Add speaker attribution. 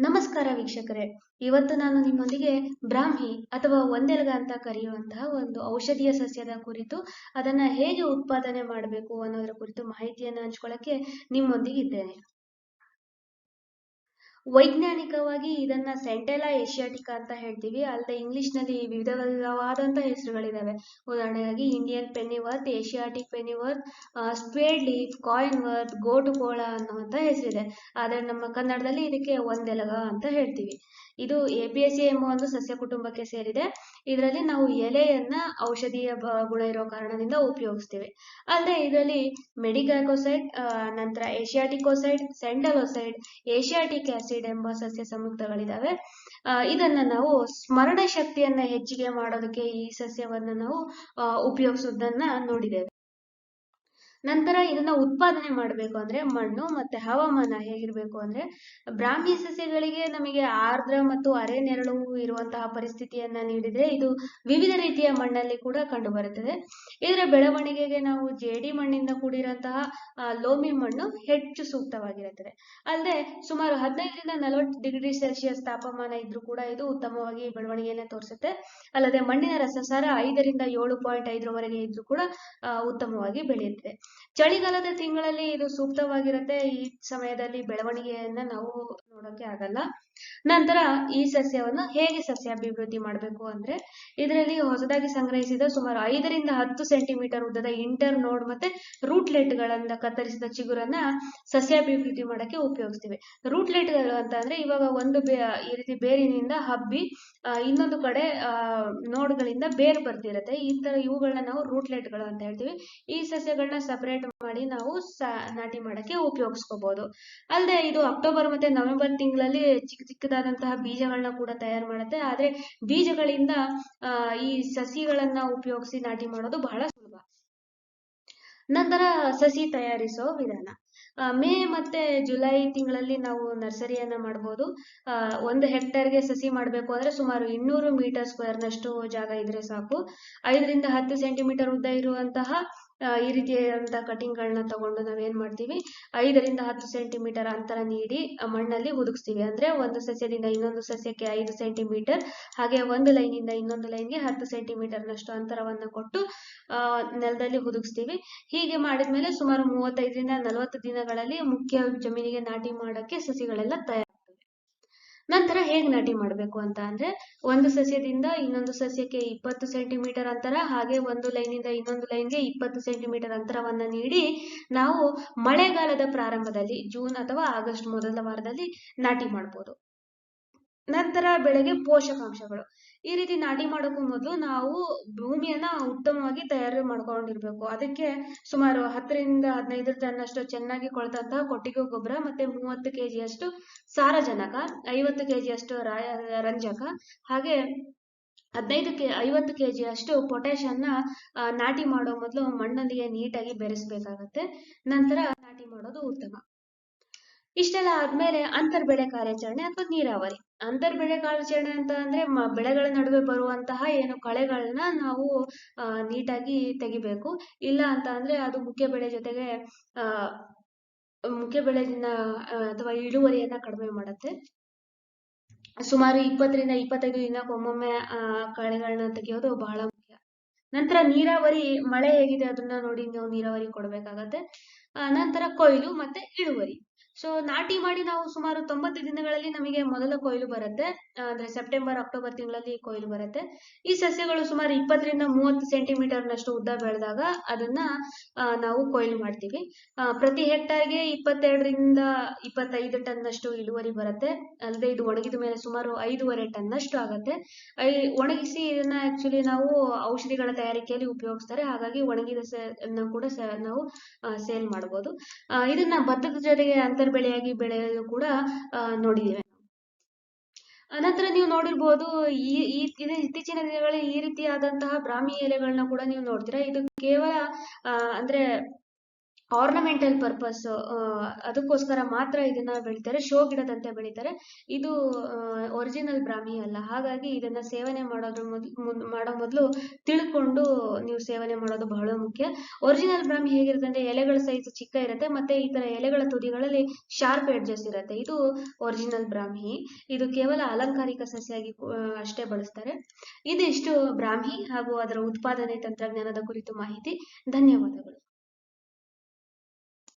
Speaker 1: ನಮಸ್ಕಾರ ವೀಕ್ಷಕರೇ. ಇವತ್ತು ನಾನು ನಿಮ್ಮೊಂದಿಗೆ ಬ್ರಾಹ್ಮಿ ಅಥವಾ ಒಂದೆಲಗ ಅಂತ ಕರೆಯುವಂತಹ ಒಂದು ಔಷಧೀಯ ಸಸ್ಯದ ಕುರಿತು, ಅದನ್ನ ಹೇಗೆ ಉತ್ಪಾದನೆ ಮಾಡಬೇಕು ಅನ್ನೋದರ ಕುರಿತು ಮಾಹಿತಿಯನ್ನು ಹಂಚ್ಕೊಳ್ಳಕ್ಕೆ ನಿಮ್ಮೊಂದಿಗೆ ಇದ್ದೇನೆ. ವೈಜ್ಞಾನಿಕವಾಗಿ ಇದನ್ನ ಸೆಂಟೆಲಾ ಏಷಿಯಾಟಿಕಾ ಅಂತ ಹೇಳ್ತೀವಿ. ಅಲ್ಲದೆ ಇಂಗ್ಲಿಷ್ನಲ್ಲಿ ವಿವಿಧ ವಿಧವಾದಂತಹ ಹೆಸರುಗಳಿದಾವೆ. ಉದಾಹರಣೆಗಾಗಿ Indian pennywort, Asiatic pennywort spade leaf, coin wort, gotu kola ಅನ್ನುವಂತ ಹೆಸರಿದೆ. ಆದ್ರೆ ನಮ್ಮ ಕನ್ನಡದಲ್ಲಿ ಇದಕ್ಕೆ ಒಂದೆಲಗ ಅಂತ ಹೇಳ್ತೀವಿ. ಇದು ಎಪಿಎಸಿ ಎಂಬ ಒಂದು ಸಸ್ಯ ಕುಟುಂಬಕ್ಕೆ ಸೇರಿದೆ. ಇದರಲ್ಲಿ ನಾವು ಎಲೆಯನ್ನ ಔಷಧೀಯ ಗುಣ ಇರೋ ಕಾರಣದಿಂದ ಉಪಯೋಗಿಸ್ತೀವಿ. ಅಲ್ಲದೆ ಇದರಲ್ಲಿ ಮೆಡಿಗ್ಯಾಕೋಸೈಡ್ ನಂತರ ಏಷಿಯಾಟಿಕೋಸೈಡ್ ಸೆಂಡಲೋಸೈಡ್ ಏಷಿಯಾಟಿಕ್ ಆಸಿಡ್ ಎಂಬ ಸಸ್ಯ ಸಂಯುಕ್ತಗಳಿದಾವೆ. ಇದನ್ನ ನಾವು ಸ್ಮರಣ ಶಕ್ತಿಯನ್ನ ಹೆಚ್ಚಿಗೆ ಮಾಡೋದಕ್ಕೆ ಈ ಸಸ್ಯವನ್ನ ನಾವು ಉಪಯೋಗಿಸೋದನ್ನ ನೋಡಿದ್ದೇವೆ. ನಂತರ ಇದನ್ನ ಉತ್ಪಾದನೆ ಮಾಡಬೇಕು ಅಂದ್ರೆ ಮಣ್ಣು ಮತ್ತೆ ಹವಾಮಾನ ಹೇಗಿರ್ಬೇಕು ಅಂದ್ರೆ ಬ್ರಾಹ್ಮಿ ಸಸ್ಯಗಳಿಗೆ ನಮಗೆ ಆರ್ದ್ರ ಮತ್ತು ಅರೆ ನೆರಳು ಇರುವಂತಹ ಪರಿಸ್ಥಿತಿಯನ್ನ ನೀಡಿದ್ರೆ ಇದು ವಿವಿಧ ರೀತಿಯ ಮಣ್ಣಲ್ಲಿ ಕೂಡ ಕಂಡು ಬರುತ್ತದೆ. ಇದರ ಬೆಳವಣಿಗೆಗೆ ನಾವು ಜೇಡಿ ಮಣ್ಣಿಂದ ಕೂಡಿರುವಂತಹ ಆ, ಲೋಮಿ ಮಣ್ಣು ಹೆಚ್ಚು ಸೂಕ್ತವಾಗಿರುತ್ತದೆ. ಅಲ್ಲದೆ ಸುಮಾರು ಹದಿನೈದರಿಂದ ನಲವತ್ತು ಡಿಗ್ರಿ ಸೆಲ್ಸಿಯಸ್ ತಾಪಮಾನ ಇದ್ರೂ ಕೂಡ ಇದು ಉತ್ತಮವಾಗಿ ಬೆಳವಣಿಗೆಯನ್ನ ತೋರಿಸುತ್ತೆ. ಅಲ್ಲದೆ ಮಣ್ಣಿನ ರಸಸಾರ ಐದರಿಂದ ಏಳು ಪಾಯಿಂಟ್ ಐದರವರೆಗೆ ಇದ್ರೂ ಕೂಡ ಉತ್ತಮವಾಗಿ ಬೆಳೆಯುತ್ತದೆ. ಚಳಿಗಾಲದ ತಿಂಗಳಲ್ಲಿ ಇದು ಸೂಕ್ತವಾಗಿರುತ್ತೆ ಈ ಸಮಯದಲ್ಲಿ ಬೆಳವಣಿಗೆಯನ್ನ ನಾವು ನೋಡೋಕೆ ಆಗಲ್ಲ. ನಂತರ ಈ ಸಸ್ಯವನ್ನು ಹೇಗೆ ಸಸ್ಯ ಅಭಿವೃದ್ಧಿ ಮಾಡಬೇಕು ಅಂದ್ರೆ, ಇದರಲ್ಲಿ ಹೊಸದಾಗಿ ಸಂಗ್ರಹಿಸಿದ ಸುಮಾರು ಐದರಿಂದ ಹತ್ತು ಸೆಂಟಿಮೀಟರ್ ಉದ್ದದ ಇಂಟರ್ ನೋಡ್ ಮತ್ತೆ ರೂಟ್ಲೆಟ್ ಗಳನ್ನ ಕತ್ತರಿಸಿದ ಚಿಗುರನ್ನ ಸಸ್ಯ ಅಭಿವೃದ್ಧಿ ಮಾಡಕ್ಕೆ ಉಪಯೋಗಿಸ್ತೀವಿ. ರೂಟ್ಲೆಟ್ಗಳು ಅಂತ ಅಂದ್ರೆ ಇವಾಗ ಒಂದು ಬೇ, ಈ ರೀತಿ ಬೇರಿನಿಂದ ಹಬ್ಬಿ ಇನ್ನೊಂದು ಕಡೆ ನೋಡ್ಗಳಿಂದ ಬೇರ್ ಬರ್ತಿರತ್ತೆ. ಈ ತರ ಇವುಗಳನ್ನ ನಾವು ರೂಟ್ಲೆಟ್ಗಳು ಅಂತ ಹೇಳ್ತೀವಿ. ಈ ಸಸ್ಯಗಳನ್ನ ಸಪರೇಟ್ ಮಾಡಿ ನಾವು ನಾಟಿ ಮಾಡಕ್ಕೆ ಉಪಯೋಗಿಸ್ಕೋಬಹುದು ಅಲ್ಲದೆ ಇದು ಅಕ್ಟೋಬರ್ ಮತ್ತೆ ನವೆಂಬರ್ ತಿಂಗಳಲ್ಲಿ ಚಿಕ್ಕ ಚಿಕ್ಕದಾದಂತಹ ಬೀಜಗಳನ್ನ ಕೂಡ ತಯಾರು ಮಾಡುತ್ತೆ. ಆದ್ರೆ ಬೀಜಗಳಿಂದ ಈ ಸಸಿಗಳನ್ನ ಉಪಯೋಗಿಸಿ ನಾಟಿ ಮಾಡೋದು ಬಹಳ ಸುಲಭ. ನಂತರ ಸಸಿ ತಯಾರಿಸೋ ವಿಧಾನ. ಮೇ ಮತ್ತೆ ಜುಲೈ ತಿಂಗಳಲ್ಲಿ ನಾವು ನರ್ಸರಿಯನ್ನ ಮಾಡಬಹುದು ಒಂದು ಹೆಕ್ಟೇರ್ಗೆ ಸಸಿ ಮಾಡಬೇಕು ಅಂದ್ರೆ ಸುಮಾರು ಇನ್ನೂರು ಮೀಟರ್ ಸ್ಕ್ವೇರ್ನಷ್ಟು ಜಾಗ ಇದ್ರೆ ಸಾಕು. ಐದರಿಂದ ಹತ್ತು ಸೆಂಟಿಮೀಟರ್ ಉದ್ದ ಇರುವಂತಹ ಈ ರೀತಿಯಾದಂತಹ ಕಟಿಂಗ್ಗಳನ್ನ ತಗೊಂಡು ನಾವೇನ್ ಮಾಡ್ತೀವಿ, ಐದರಿಂದ ಹತ್ತು ಸೆಂಟಿಮೀಟರ್ ಅಂತರ ನೀಡಿ ಮಣ್ಣಲ್ಲಿ ಹುದುಗಿಸ್ತೀವಿ ಅಂದ್ರೆ ಒಂದು ಸಸ್ಯದಿಂದ ಇನ್ನೊಂದು ಸಸ್ಯಕ್ಕೆ ಐದು ಸೆಂಟಿಮೀಟರ್, ಹಾಗೆ ಒಂದು ಲೈನಿಂದ ಇನ್ನೊಂದು ಲೈನ್ಗೆ ಹತ್ತು ಸೆಂಟಿಮೀಟರ್ನಷ್ಟು ಅಂತರವನ್ನ ಕೊಟ್ಟು ನೆಲದಲ್ಲಿ ಹುದುಗಿಸ್ತೀವಿ ಹೀಗೆ ಮಾಡಿದ್ಮೇಲೆ ಸುಮಾರು ಮೂವತ್ತೈದರಿಂದ ನಲವತ್ತು ದಿನಗಳಲ್ಲಿ ಮುಖ್ಯ ಜಮೀನಿಗೆ ನಾಟಿ ಮಾಡಕ್ಕೆ ಸಸಿಗಳೆಲ್ಲ ತಯಾರಾಗ್ತವೆ ನಂತರ ಹೇಗೆ ನಾಟಿ ಮಾಡಬೇಕು ಅಂತ ಅಂದ್ರೆ ಒಂದು ಸಸ್ಯದಿಂದ ಇನ್ನೊಂದು ಸಸ್ಯಕ್ಕೆ ಇಪ್ಪತ್ತು ಸೆಂಟಿಮೀಟರ್ ಅಂತರ, ಹಾಗೆ ಒಂದು ಲೈನಿಂದ ಇನ್ನೊಂದು ಲೈನ್ಗೆ ಇಪ್ಪತ್ತು ಸೆಂಟಿಮೀಟರ್ ಅಂತರವನ್ನ ನೀಡಿ ನಾವು ಮಳೆಗಾಲದ ಪ್ರಾರಂಭದಲ್ಲಿ ಜೂನ್ ಅಥವಾ ಆಗಸ್ಟ್ ಮೊದಲ ವಾರದಲ್ಲಿ ನಾಟಿ ಮಾಡ್ಬೋದು. ನಂತರ ಬೆಳೆಗೆ ಪೋಷಕಾಂಶಗಳು. ಈ ರೀತಿ ನಾಟಿ ಮಾಡೋಕ್ಕೂ ಮೊದಲು ನಾವು ಭೂಮಿಯನ್ನ ಉತ್ತಮವಾಗಿ ತಯಾರು ಮಾಡ್ಕೊಂಡಿರ್ಬೇಕು. ಅದಕ್ಕೆ ಸುಮಾರು ಹತ್ತರಿಂದ ಹದಿನೈದು ಟನ್ನಷ್ಟು ಚೆನ್ನಾಗಿ ಕೊಳ್ತಂತಹ ಕೊಟ್ಟಿಗೆ ಗೊಬ್ಬರ ಮತ್ತೆ ಮೂವತ್ತು ಕೆಜಿಯಷ್ಟು ಸಾರಜನಕ ಐವತ್ತು ಕೆಜಿಯಷ್ಟು ರಾಯ ರಂಜಕ ಹಾಗೆ ಹದಿನೈದು ಕೆ ಐವತ್ತು ಕೆಜಿಯಷ್ಟು ಪೊಟ್ಯಾಷನ್ನ ಆ, ನಾಟಿ ಮಾಡೋ ಮೊದಲು ಮಣ್ಣೊಂದಿಗೆ ನೀಟಾಗಿ ಬೆರೆಸ್ಬೇಕಾಗತ್ತೆ. ನಂತರ ನಾಟಿ ಮಾಡೋದು ಉತ್ತಮ. ಇಷ್ಟೆಲ್ಲ ಆದ್ಮೇಲೆ ಅಂತರ್ ಬೆಳೆ ಕಾರ್ಯಾಚರಣೆ ಅಥವಾ ನೀರಾವರಿ. ಅಂತರ್ ಬೆಳೆ ಕಾರ್ಯಾಚರಣೆ ಅಂತ ಅಂದ್ರೆ ಮ- ಬೆಳೆಗಳ ನಡುವೆ ಬರುವಂತಹ ಏನು ಕಳೆಗಳನ್ನ ನಾವು ನೀಟಾಗಿ ತೆಗಿಬೇಕು. ಇಲ್ಲ ಅಂತ ಅಂದ್ರೆ ಅದು ಮುಖ್ಯ ಬೆಳೆ ಜೊತೆಗೆ ಮುಖ್ಯ ಬೆಳೆಯನ್ನ ಅಥವಾ ಇಳುವರಿಯನ್ನ ಕಡಿಮೆ ಮಾಡುತ್ತೆ. ಸುಮಾರು ಇಪ್ಪತ್ತರಿಂದ ಇಪ್ಪತ್ತೈದು ದಿನಕ್ಕೊಮ್ಮೊಮ್ಮೆ ಕಳೆಗಳನ್ನ ತೆಗೆಯೋದು ಬಹಳ ಮುಖ್ಯ. ನಂತರ ನೀರಾವರಿ ಮಳೆ ಹೇಗಿದೆ ಅದನ್ನ ನೋಡಿ ನಾವು ನೀರಾವರಿ ಕೊಡ್ಬೇಕಾಗತ್ತೆ. ಆ, ನಂತರ ಕೊಯ್ಲು ಮತ್ತೆ ಇಳುವರಿ. ಸೊ ನಾಟಿ ಮಾಡಿ ನಾವು ಸುಮಾರು ತೊಂಬತ್ತು ದಿನಗಳಲ್ಲಿ ನಮಗೆ ಮೊದಲ ಕೊಯ್ಲು ಬರುತ್ತೆ. ಅಂದ್ರೆ ಸೆಪ್ಟೆಂಬರ್ ಅಕ್ಟೋಬರ್ ತಿಂಗಳಲ್ಲಿ ಕೊಯ್ಲು ಬರುತ್ತೆ. ಈ ಸಸ್ಯಗಳು ಸುಮಾರು ಇಪ್ಪತ್ತರಿಂದ ಮೂವತ್ತು ಸೆಂಟಿಮೀಟರ್ನಷ್ಟು ಉದ್ದ ಬೆಳೆದಾಗ ಅದನ್ನ ನಾವು ಕೊಯ್ಲು ಮಾಡ್ತೀವಿ. ಪ್ರತಿ ಹೆಕ್ಟರ್ಗೆ ಇಪ್ಪತ್ತೆರಡರಿಂದ ಇಪ್ಪತ್ತೈದು ಟನ್ನಷ್ಟು ಇಳುವರಿ ಬರುತ್ತೆ. ಅಲ್ಲದೆ ಇದು ಒಣಗಿದ ಮೇಲೆ ಸುಮಾರು ಐದೂವರೆ ಟನ್ನಷ್ಟು ಆಗುತ್ತೆ. ಐ, ಒಣಗಿಸಿ ಇದನ್ನ ಆಕ್ಚುಲಿ ನಾವು ಔಷಧಿಗಳ ತಯಾರಿಕೆಯಲ್ಲಿ ಉಪಯೋಗಿಸ್ತಾರೆ. ಹಾಗಾಗಿ ಒಣಗಿದ ಕೂಡ ನಾವು ಸೇಲ್ ಮಾಡಬಹುದು ಇದನ್ನ ಭತ್ತದ ಜೊತೆಗೆ ಅಂತರ್ ಬೆಳೆಯಾಗಿ ಬೆಳೆಯೋದು ಕೂಡ ನೋಡಿದ್ದೇವೆ. ಅನಂತರ ನೀವು ನೋಡಿರ್ಬೋದು, ಈ ಈ ಇತ್ತೀಚಿನ ದಿನಗಳಲ್ಲಿ ಈ ರೀತಿಯಾದಂತಹ ಬ್ರಾಹ್ಮಿ ಎಲೆಗಳನ್ನ ಕೂಡ ನೀವು ನೋಡ್ತೀರಾ? ಇದು ಕೇವಲ ಅಂದ್ರೆ ಆರ್ನಮೆಂಟಲ್ ಪರ್ಪಸ್ ಅದಕ್ಕೋಸ್ಕರ ಮಾತ್ರ ಇದನ್ನ ಬೆಳಿತಾರೆ. ಶೋ ಗಿಡದಂತೆ ಬೆಳಿತಾರೆ. ಇದು ಒರಿಜಿನಲ್ ಬ್ರಾಹ್ಮಿ ಅಲ್ಲ. ಹಾಗಾಗಿ ಇದನ್ನ ಸೇವನೆ ಮಾಡೋದ್ರ ಮೊದಲು ಮಾಡೋ ಮೊದಲು ತಿಳ್ಕೊಂಡು ನೀವು ಸೇವನೆ ಮಾಡೋದು ಬಹಳ ಮುಖ್ಯ. ಒರಿಜಿನಲ್ ಬ್ರಾಹ್ಮಿ ಹೇಗಿರುತ್ತೆ ಅಂದ್ರೆ ಎಲೆಗಳ ಸೈಜ್ ಚಿಕ್ಕ ಇರುತ್ತೆ, ಮತ್ತೆ ಈ ತರ ಎಲೆಗಳ ತುದಿಗಳಲ್ಲಿ ಶಾರ್ಪ್ ಎಡ್ಜಸ್ ಇರುತ್ತೆ. ಇದು ಒರಿಜಿನಲ್ ಬ್ರಾಹ್ಮಿ. ಇದು ಕೇವಲ ಅಲಂಕಾರಿಕ ಸಸ್ಯಾಗಿ ಆಗಿ ಅಷ್ಟೇ ಬಳಸ್ತಾರೆ. ಇದಿಷ್ಟು ಬ್ರಾಹ್ಮಿ ಹಾಗೂ ಅದರ ಉತ್ಪಾದನೆ ತಂತ್ರಜ್ಞಾನದ ಕುರಿತು ಮಾಹಿತಿ. ಧನ್ಯವಾದಗಳು.